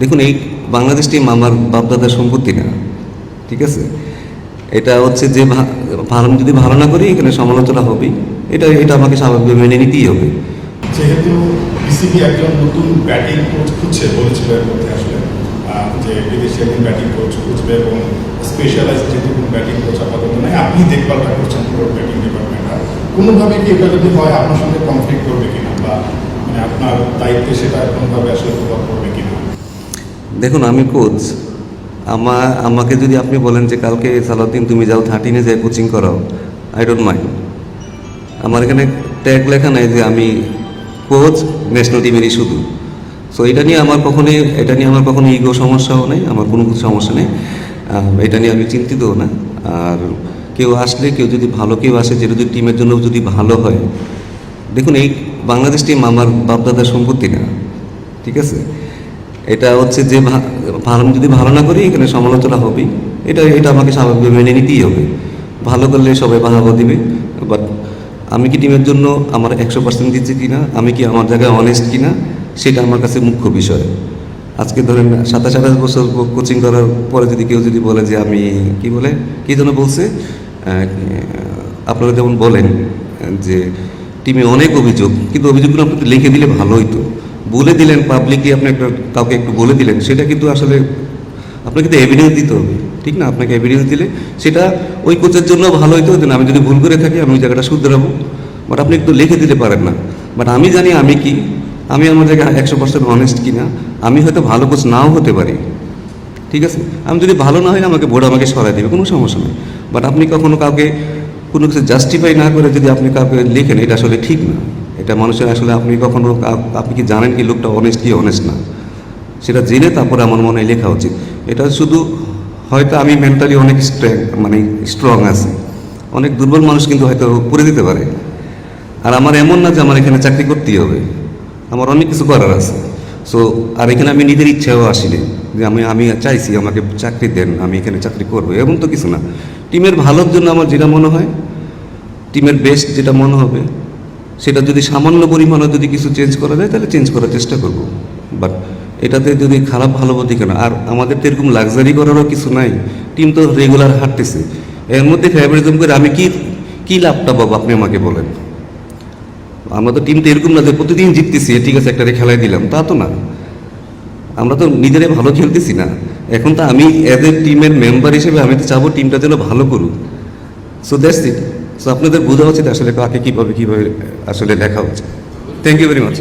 দেখুন, এই বাংলাদেশ টিম আমার বাপদাদার সম্পত্তি না, ঠিক আছে? এটা হচ্ছে যে ভালো, যদি ভালো না করি, এখানে সমালোচনা হবেই। এটা এটা আমাকে স্বাভাবিক মেনে নিতেই হবে। যেহেতু বিসিবি একজন নতুন ব্যাটিং কোচ খুঁজছে, বলেছিল এর মধ্যে আসলে যে বিদেশি একজন ব্যাটিং কোচ খুঁজবে এবং স্পেশালাইজ যেহেতু কোনো ব্যাটিং কোচ আপাতত নেই, আপনি দেখভালটা করছেন পুরো ব্যাটিং ডিপার্টমেন্টটা কোনোভাবে কি এটা যদি হয়, আপনার সঙ্গে কনফ্লিক্ট করবে কিনা? বা মানে আপনার দায়িত্বে সেটা কোনোভাবে আসলে প্রভাব পড়বে কিনা? দেখুন, আমি কোচ। আমা, আমাকে যদি আপনি বলেন যে, কালকে সালাউদ্দিন, তুমি যাও থার্টিনে যাই কোচিং করাও। আই ডোন্ট মাইন্ড আমার এখানে ট্যাগ লেখা নাই যে, আমি কোচ ন্যাশনাল টিমেরই শুধু। সো এটা নিয়ে আমার কখনোই, এটা নিয়ে আমার কখনো ইগো সমস্যাও নেই, আমার কোনো কিছু সমস্যা নেই। এটা নিয়ে আমি চিন্তিতও না। আর কেউ আসলে, কেউ যদি ভালো কেউ আসে যেটা যদি টিমের জন্য যদি ভালো হয়। দেখুন, এই বাংলাদেশ টিম আমার বাপদাদার সম্পত্তি না। ঠিক আছে? এটা হচ্ছে যে ভালো যদি ভালো না করি, এখানে সমালোচনা হবেই। এটা এটা আমাকে স্বাভাবিক মেনে নিতেই হবে। ভালো করলে সবাই বাহাবা দিবে। বাট আমি কি টিমের জন্য আমার একশো পার্সেন্ট দিচ্ছি কিনা? আমি কি আমার জায়গায় অনেস্ট কিনা? সেটা আমার কাছে মুখ্য বিষয়। আজকে ধরেন সাতাশ আঠাশ বছর কোচিং করার পরে যদি কেউ যদি বলে যে আমি কি বলে? কি যেন বলছে? আপনারা যেমন বলেন যে টিমে অনেক অভিযোগ, কিন্তু অভিযোগগুলো আপনি লিখে দিলে ভালো হইতো বলে দিলেন পাবলিকলি আপনি একটা কাউকে একটু বলে দিলেন সেটা কিন্তু আসলে আপনাকে তো এভিডেন্স দিতে হবে ঠিক না? আপনাকে এভিডেন্স দিলে সেটা ওই কোচের জন্য ভালো হইতো যে না, আমি যদি ভুল করে থাকি আমি ওই জায়গাটা শুধরাবো বাট আপনি একটু লিখে দিতে পারেন না। বাট আমি জানি আমি কি আমি আমার জায়গায় একশো পার্সেন্ট অনেস্ট কিনা আমি হয়তো ভালো কোচ নাও হতে পারি ঠিক আছে? আমি যদি ভালো না হয় আমাকে বোর্ড আমাকে সরাই দেবে কোনো সমস্যা নেই। বাট আপনি কখনো কাউকে কোনো কিছু জাস্টিফাই না করে যদি আপনি কাউকে লেখেন এটা আসলে ঠিক না। এটা মানুষের আসলে আপনি কখনো আপ- আপনি কি জানেন কি লোকটা অনেস্ট কি অনেস্ট না? সেটা জেনে তারপরে আমার মনে হয় লেখা উচিত। এটা শুধু হয়তো আমি মেন্টালি অনেক স্ট্রেং মানে স্ট্রং আছি। অনেক দুর্বল মানুষ কিন্তু হয়তো করে দিতে পারে। আর আমার এমন না যে আমার এখানে চাকরি করতেই হবে। আমার অনেক কিছু করার আছে। সো আর এখানে আমি নিজের ইচ্ছাও আসিনি যে আমি আমি চাইছি আমাকে চাকরি দেন, আমি এখানে চাকরি করব, এমন তো কিছু না। টিমের ভালোর জন্য আমার যেটা মনে হয়, টিমের বেস্ট যেটা মনে হবে সেটা যদি সামান্য পরিমাণে যদি কিছু চেঞ্জ করা যায়, তাহলে চেঞ্জ করার চেষ্টা করব। বাট এটাতে যদি খারাপ ভালো বলতে কেন? আর আমাদের তো এরকম লাক্সারি করারও কিছু নাই। টিম তো রেগুলার হাঁটতেছে। এর মধ্যে ফেভারিজম করে আমি কি, কী লাভটা পাবো আপনি আমাকে বলেন? আমরা তো টিম তো এরকম না যে প্রতিদিন জিততেছি ঠিক আছে, একটা খেলায় দিলাম। তা তো না। আমরা তো নিজেরাই ভালো খেলতেছি না। এখন তো আমি অ্যাজ এ টিমের মেম্বার হিসেবে আমি তো চাবো টিমটা যেন ভালো করুক। সো দ্যাটস ইট সো আপনাদের বোঝা উচিত আসলে কাকে কীভাবে কীভাবে আসলে দেখা উচিত থ্যাংক ইউ ভেরি মাচ